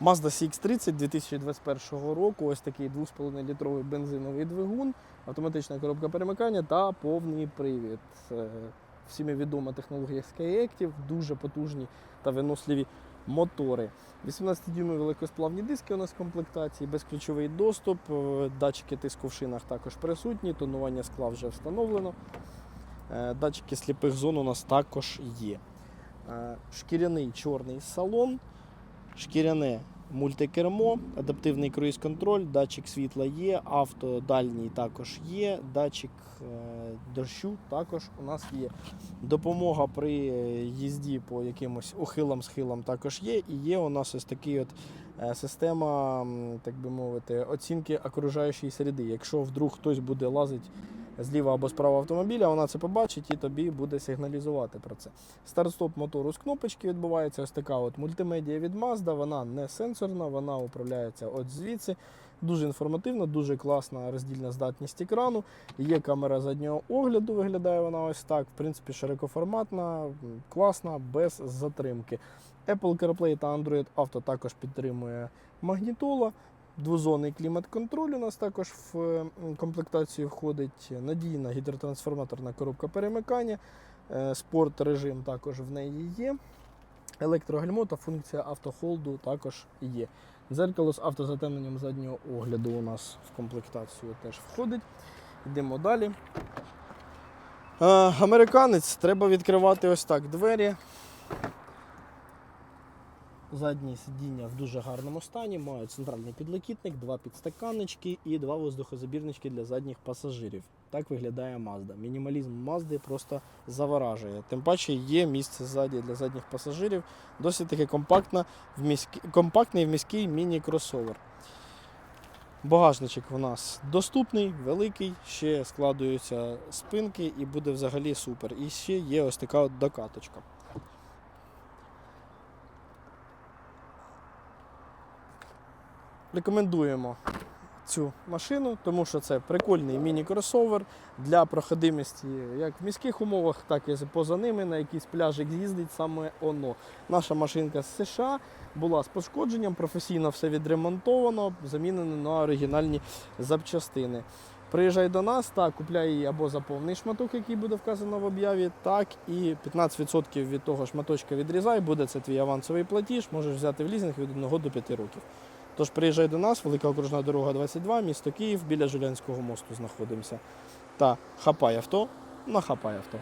Mazda CX-30 2021 року. Ось такий 2,5 літровий бензиновий двигун, автоматична коробка перемикання та повний привід. Е, Всіми відома технологія Skyactiv, дуже потужні та виносливі мотори. 18-дюймові великосплавні диски у нас в комплектації, безключовий доступ, е, датчики тиску в шинах також присутні, тонування скла вже встановлено. Е, Датчики сліпих зон у нас також є. Шкіряний чорний салон, шкіряне мультикермо, адаптивний круїз-контроль, датчик світла є, авто дальній також є, датчик е, дощу також у нас є. Допомога при е, їзді по якимось ухилам, схилам також є. І є у нас ось такий от е, система, так би мовити, оцінки окружаючої середи. Якщо вдруг хтось буде лазити зліва або справа автомобіля, вона це побачить і тобі буде сигналізувати про це. Старт-стоп мотору з кнопочки відбувається. Ось така от мультимедія від Mazda. Вона не сенсорна, вона управляється от звідси. Дуже інформативна, дуже класна роздільна здатність екрану. Є камера заднього огляду, виглядає вона ось так. В принципі, широкоформатна, класна, без затримки. Apple CarPlay та Android Auto також підтримує магнітола. Двозонний клімат-контроль у нас також в комплектацію входить. Надійна гідротрансформаторна коробка перемикання. Е, Спорт режим також в неї є. Електрогальмо та функція автохолду також є. Дзеркало з автозатемненням заднього огляду у нас в комплектацію теж входить. Йдемо далі. Е, Американець треба відкривати ось так двері. Задні сидіння в дуже гарному стані, мають центральний підлокітник, два підстаканнички і два воздухозабірнички для задніх пасажирів. Так виглядає Mazda. Мінімалізм Mazda просто заворажує. Тим паче є місце ззаді для задніх пасажирів. Досить таки компактна, в міський, компактний в міський міні-кросовер. Багажничок у нас доступний, великий, ще складуються спинки і буде взагалі супер. І ще є ось така от докаточка. Рекомендуємо цю машину, тому що це прикольний міні-кросовер для проходимості як в міських умовах, так і поза ними. На якийсь пляжик з'їздить саме воно. Наша машинка з США була з пошкодженням, професійно все відремонтовано, замінено на оригінальні запчастини. Приїжджай до нас, так, купляй її або за повний шматок, який буде вказано в об'яві, так і 15% від того шматочка відрізай, буде це твій авансовий платіж, можеш взяти в лізинг від 1 до 5 років. Тож приїжджай до нас, велика окружна дорога 22, місто Київ, біля Жилянського мосту знаходимося. Та хапай авто на хапай авто.